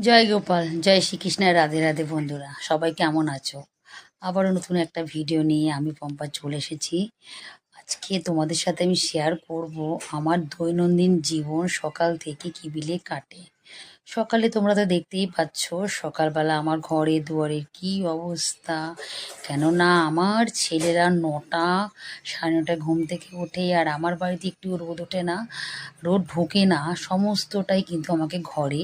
জয় গোপাল, জয় শ্রীকৃষ্ণের রাধে রাধে বন্ধুরা, সবাই কেমন আছো? আবারও নতুন একটা ভিডিও নিয়ে আমি পম্পা চলে এসেছি। আজকে তোমাদের সাথে আমি শেয়ার করব আমার দৈনন্দিন জীবন সকাল থেকে কি বিলে কাটে। সকালে তোমরা তো দেখতেই পাচ্ছ, সকালবেলা আমার ঘরে দুয়ারের কি অবস্থা? কেননা আমার ছেলেরা নটা, সাড়ে নটায় ঘুম থেকে ওঠে আর আমার বাড়িতে একটু রোদ ওঠে না, রোদ ঢোকে না, সমস্তটাই কিন্তু আমাকে ঘরে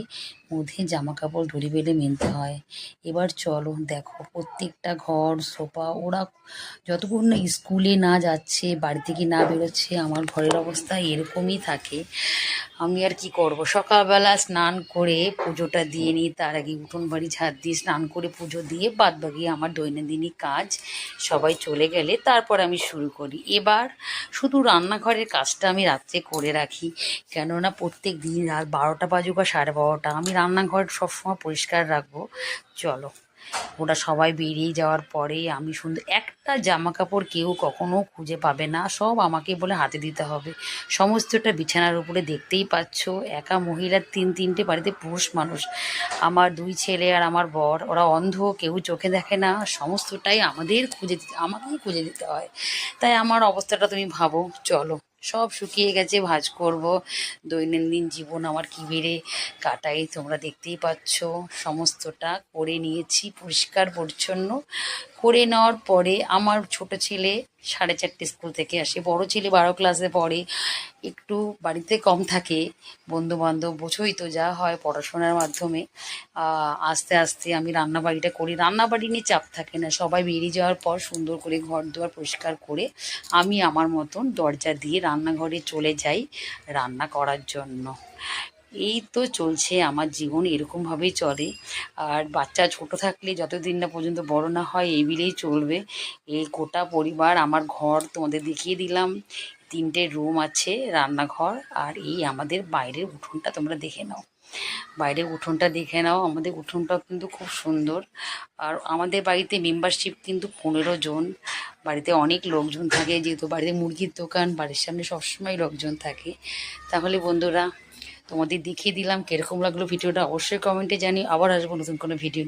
মধ্যে জামা কাপড় ধরে বেলে মেনতে হয়। এবার চলো, দেখো প্রত্যেকটা ঘর, সোফা, ওরা যতক্ষণ না স্কুলে না যাচ্ছে বাড়ি থেকে না বেরোচ্ছে, আমার ঘরের অবস্থা এরকমই থাকে। আমি আর কি করব? সকালবেলা স্নান করে পুজোটা দিয়ে নিই, তার আগে উঠোন বাড়ি ঝাড় দিয়ে স্নান করে পুজো দিয়ে বাদ বাকি আমার দৈনন্দিনই কাজ, সবাই চলে গেলে তারপর আমি শুরু করি। এবার শুধু রান্নাঘরের কাজটা আমি রাত্রে করে রাখি, কেননা প্রত্যেক দিন রাত বারোটা বাজুক বা সাড়ে বারোটা, আমি রান্নাঘর সবসময় পরিষ্কার রাখব। চলো, ওরা সবাই বেরিয়ে যাওয়ার পরে আমি সুন্দর একটা জামা কাপড় কেউ কখনো খুঁজে পাবে না। সব আমাকে বলে হাতে দিতে হবে। সমস্তটা বিছানার উপরে দেখতেই পাচ্ছ, একা মহিলার তিন তিনটে বাড়িতে পুরুষ মানুষ। আমার দুই ছেলে আর আমার বর, ওরা অন্ধ, কেউ চোখে দেখে না। সমস্তটাই আমাদের খুঁজে আমাকেই খুঁজে দিতে হয়। তাই আমার অবস্থাটা তুমি ভাবো, চলো। সব শুকিয়ে গেছে, ভাজ করব। দৈনন্দিন জীবন আমার কী বেড়ে কাটাই তোমরা দেখতেই পাচ্ছ। সমস্তটা করে নিয়েছি, পরিষ্কার, পরিচ্ছন্ন। করে নেওয়ার পরে আমার ছোট ছেলে সাড়ে চারটে স্কুল থেকে আসে। বড় ছেলে বারো ক্লাসে পড়ে। একটু বাড়িতে কম থাকে বন্ধু বান্ধব বোঝোই তো যা হয় পড়াশোনার মাধ্যমে। আস্তে আস্তে আমি রান্নাবাড়িটা করি। রান্নাবাড়ি নিয়ে চাপ থাকে না, সবাই বেরিয়ে যাওয়ার পর সুন্দর করে ঘর দুয়ার পরিষ্কার করে আমি আমার মতন দরজা দিয়ে রান্নাঘরে চলে যাই রান্না করার জন্য। এই তো চলছে, আমার জীবন এরকমভাবেই চলে। আর বাচ্চা ছোট থাকলে যতদিন না পর্যন্ত বড় না হয়, এই বিলেই চলবে। এই গোটা পরিবার, আমার ঘর তোমাদের দেখিয়ে দিলাম। তিনটে রুম আছে, রান্নাঘর, আর এই আমাদের বাইরের উঠোনটা তোমরা দেখে নাও। বাইরের উঠোনটা দেখে নাও, আমাদের উঠোনটাও কিন্তু খুব সুন্দর। আর আমাদের বাড়িতে মেম্বারশিপ কিন্তু পনেরো জন। বাড়িতে অনেক লোকজন থাকে, যেহেতু বাড়িতে মুরগির দোকান, বাড়ির সামনে সবসময় লোকজন থাকে। তাহলে বন্ধুরা তোমাদের দেখিয়ে দিলাম কীরকম লাগল ভিডিওটা অবশ্যই কমেন্টে জানি আবার আসব নতুন কোনো ভিডিও।